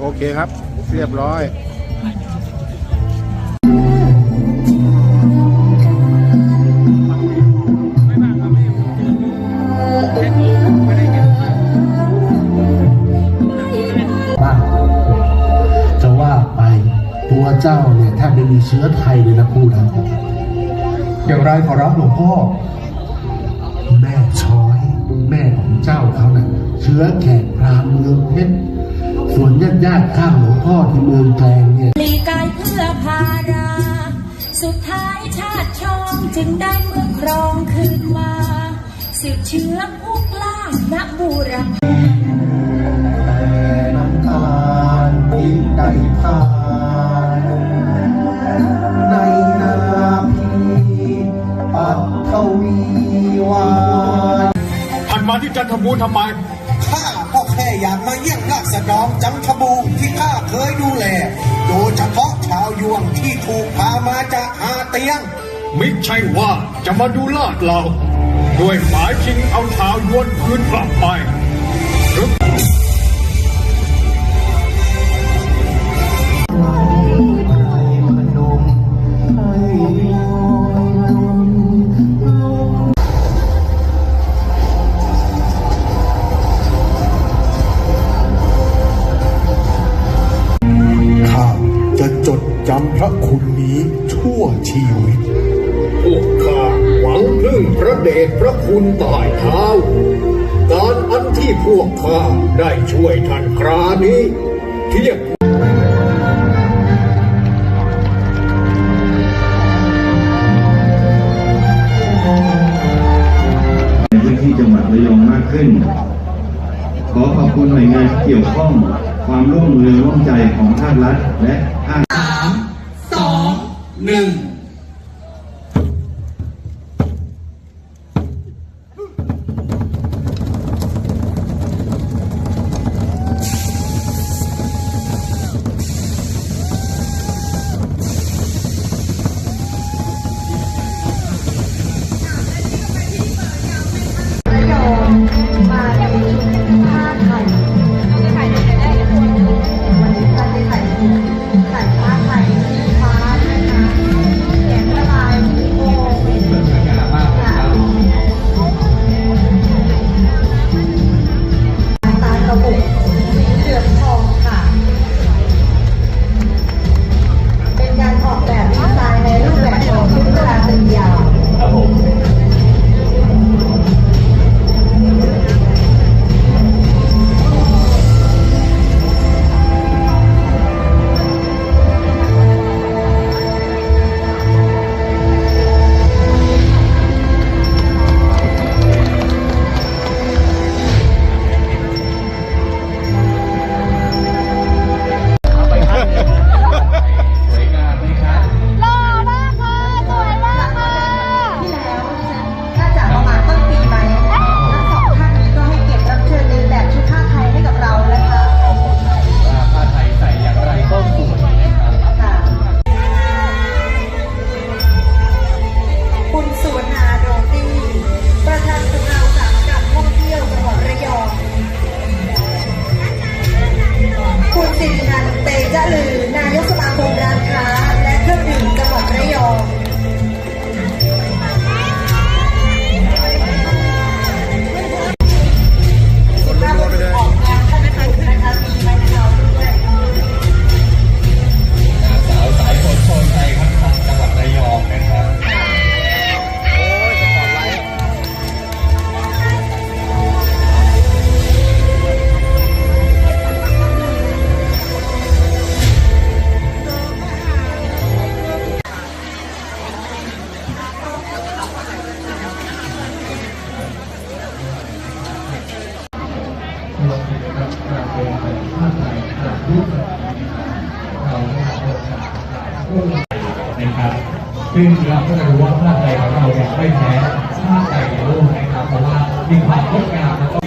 โอเคครับ เรียบร้อยบ้างจะว่าไปตัวเจ้าเนี่ยแทบไม่มีเชื้อไทยเลยนะพูดนะอย่างไรขอรับหลวงพ่อ แม่ช้อย แม่ของเจ้าเขานะ่ะเชื้อแขกพราหมณ์เมืองเพชร ส่วนญาติญาติข้างหลวงพ่อที่เมืองแกลงเนี่ยลีกายเพื่อพารา สุดท้ายชาติชองจึงได้เมืองครองคืนมาสืบเชื้อพวกล่าณบูรพาน้ำตาลที่ได้ทานในนาพีปัตทวีวานท่านมาที่จันทบูร์ทำไมข้า อยากมาเยี่ยมราษฎรจันทบูรที่ข้าเคยดูแล โดยเฉพาะชาวยวนที่ถูกพามาจากอาเตียง มิใช่ว่าจะมาดูลาดเรา ด้วยหมายชิงเอาชาวยวนคืนกลับไป จำพระคุณนี้ชั่วชีวิตพวกข้าหวังพึ่งพระเดชพระคุณใต้เท้า การอันที่พวกข้าได้ช่วยท่านครานี้ เทียบ อขอบคุณหน่วยงานที่เกี่ยวข้องความร่วมมือร่วมใจของภาครัฐและภาคระ ต นะครับ ซึ่งเราก็จะรู้ว่าผ้าไทยของเราเนี่ยไม่แพ้ภาคไทยในโลกนะครับ เพราะว่ามีความงดงามแล้วก็